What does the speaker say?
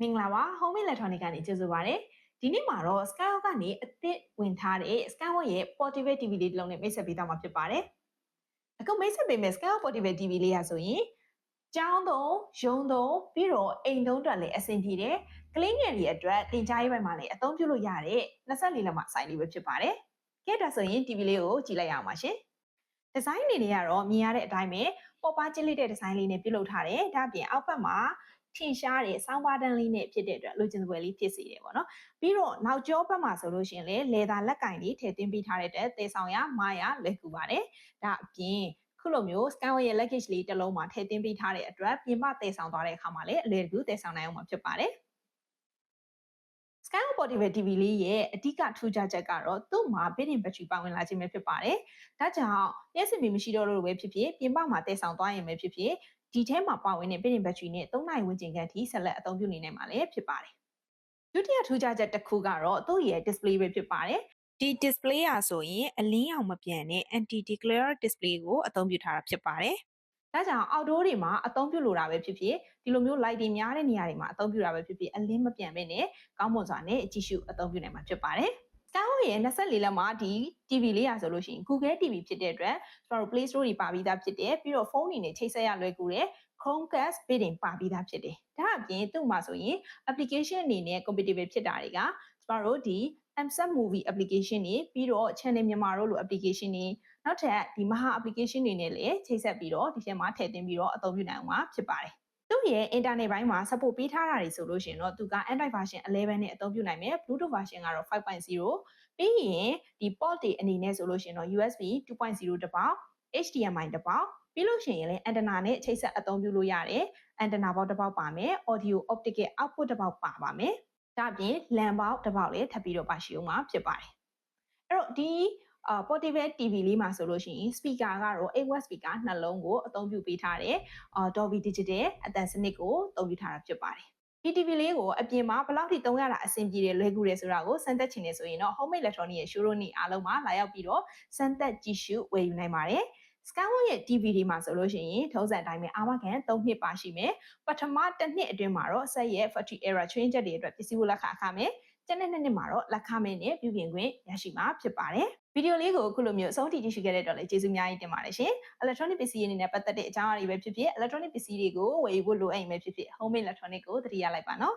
မင်္ဂလာပါ Home Electronic ကနေကြိုဆိုပါရစေဒီနေ့မှာတော့ Skywork ကနေအသစ်ဝင်ထားတဲ့ Skywork ရဲ့ Portable TV လေးတစ်လုံးနဲ့မိတ်ဆက်ပေးသွားမှာဖြစ်ပါတယ်အခုမိတ်ဆက်ပေးမယ် Skywork Portable TV လေးရဆိုရင်ကျောင်းသုံးရုံးသုံးပြီးတော့အိမ်သုံးအတွက်လည်းအဆင်ပြေတယ်ကလေးငယ်တွေအတွက်တင် जा ရေးပိုင်းမှာလည်းအသုံးပြုလို့ရတဲ့24လက်မဆိုင်လေးပဲဖြစ်ပါတယ်ကဲဒါဆိုရင် TV လေးကိုကြည့်လိုက်ရအောင်ပါရှင်ဒီဇိုင်းအနေနဲ့ကတော့မြင်ရတဲ့အတိုင်းပဲပေါ်ပါကျစ်လေးတဲ့ဒီဇိုင်းလေးနဲ့ပြုလုပ်ထားတယ်ဒါ့အပြင်အောက်ဘက်မှာ ထင်ရှားတဲ့စောင်းပါတန်းလေးနဲ့ဖြစ်တဲ့အတွက်လိုချင်စပွဲလေးဖြစ်စေတယ်ပေါ့နော်ပြီးတော့နောက်ကျောဘက်မှာဆိုလို့ရှိရင်လေလေသာလက်ကင်လေးထည့်သွင်းပေးထားတဲ့အတွက်သေဆောင်ရမာရလွယ်ကူပါတယ်ဒါအပြင်ခုလိုမျိုး Skyway ရဲ့ luggage လေးတစ်လုံးမှာထည့်သွင်းပေးထားတဲ့အတွက်ပြင်ပတည်ဆောင်သွားတဲ့အခါမှာလည်းအလွယ်တကူတည်ဆောင်နိုင်အောင်မှာဖြစ်ပါတယ် Skyway Portable TV လေးရဲ့အဓိကထူးခြားချက်ကတော့သူ့မှာ built-in battery ပါဝင်လာခြင်းပဲဖြစ်ပါတယ်။ဒါကြောင့်လျှက်စစ်မီမရှိတော့လို့ပဲဖြစ်ဖြစ်ပြင်ပမှာတည်ဆောင်သွားရင်ပဲဖြစ်ဖြစ် ဒီထဲမှာပါဝင်တဲ့ built-in battery နဲ့3နိုင်ဝန်းကျင်ခန့်ထိဆက်လက်အသုံးပြုနေနိုင်မှာလည်းဖြစ်ပါတယ်။ဒုတိယထူးခြားချက်တစ်ခုကတော့သူ့ရဲ့ display ပဲဖြစ်ပါတယ်။ဒီ display อ่ะဆိုရင်အလင်းရောင်မပြန်တဲ့ anti declare display ကိုအသုံးပြုထားတာဖြစ်ပါတယ်။ဒါကြောင့် outdoor တွေမှာအသုံးပြုလိုတာပဲဖြစ်ဖြစ်ဒီလိုမျိုး light တွေများတဲ့နေရာတွေမှာအသုံးပြုတာပဲဖြစ်ဖြစ်အလင်းမပြန်ဘဲနဲ့ကောင်းမွန်စွာနဲ့ကြည့်ရှုအသုံးပြုနိုင်မှာဖြစ်ပါတယ်။ Skywork ရဲ့24လက်မှာဒီ TV လေးရဆိုလို့ရှိရင် Google TV ဖြစ်တဲ့အတွက်ကျွန်တော်တို့ Play Store တွေပါပြီးသားဖြစ်တယ်ပြီးတော့ဖုန်းတွေနဲ့ချိတ်ဆက်ရလွယ်ကူတယ် Chromecast bidding ပါပြီးသားဖြစ်တယ်။ဒါအပြင်သူ့မှာဆိုရင် application အနေနဲ့ compatible ဖြစ်တာတွေကကျွန်တော်တို့ဒီ MSAT movie application တွေပြီးတော့ channel မြန်မာတို့လို application တွေနောက်ထပ်ဒီမဟာ application တွေနဲ့လည်းချိတ်ဆက်ပြီးတော့ဒီထဲမှာထည့်သွင်းပြီးတော့အသုံးပြုနိုင်အောင်ဖြစ်ပါတယ်။သူ့ရဲ့ internet ဘိုင်းမှာ support ပေးထားတာတွေဆိုလို့ရှိရင်တော့သူက Android version 11နဲ့အသုံးပြုနိုင်မယ် Bluetooth version ကတော့5.0 ပြီးရင်ဒီ port တွေအနေနဲ့ဆိုလို့ရှိရင်တော့ USB 2.0တစ်ပေါက် HDMI တစ်ပေါက်ပြီးလို့ရှိရင်လည်း antenna နဲ့ချိတ်ဆက်အသုံးပြုလို့ရတယ် antenna ပေါက်တစ်ပေါက်ပါမယ် audio optical output တစ်ပေါက်ပါပါမယ်ဒါအပြင် LAN ပေါက်တစ်ပေါက်လည်းထပ်ပြီးတော့ပါရှိအောင်မှာဖြစ်ပါတယ်အဲ့တော့ဒီအာ portable TV လေးမှာဆိုလို့ရှိရင် speaker ကတော့ AWS speaker နှလုံးကိုအသုံးပြုပေးထားတယ်အာ Dolby Digital အသံစနစ်ကိုအသုံးပြုထားတာဖြစ်ပါတယ် ဒီ TV လေးကိုအပြင်မှာဘယ်လောက်ထိသုံးရတာအဆင်ပြေတယ်လွယ်ကူတယ်ဆိုတာကိုစမ်းသပ်ချင်နေဆိုရင်တော့ Home Electronic ရဲ့ showroom နေအားလုံးမှာလာရောက်ပြီးတော့စမ်းသပ်ကြည့်ရှုဝယ်ယူနိုင်ပါတယ်။ Skyward ရဲ့ TV တွေမှာဆိုလို့ရှိရင်ထုံးစံအတိုင်းပဲအာမခံ3နှစ်ပါရှိမယ်ပထမတစ်နှစ်အတွင်းမှာတော့ဆက်ရဲ့ factory error change ချက်တွေအတွက်ပစ္စည်းဝလက်ခအခမယ်ကျန်တဲ့နှစ်နှစ်မှာတော့လက်ခမဲနဲ့ပြုပြင်ခွင့်ရရှိမှာဖြစ်ပါတယ် ဗီဒီယိုလေးကိုအခုလိုမျိုးအဆုံးထိကြည့်ရှုခဲ့တဲ့တော့လည်းကျေးဇူးအများကြီးတင်ပါတယ်ရှင် electronic ပစ္စည်းအနေနဲ့ပတ်သက်တဲ့အကြောင်းအရာတွေပဲဖြစ်ဖြစ် electronic ပစ္စည်းတွေကိုဝယ်ယူဖို့လိုအပ်ရင်ပဲဖြစ်ဖြစ် home electronic ကိုသတိရလိုက်ပါနော်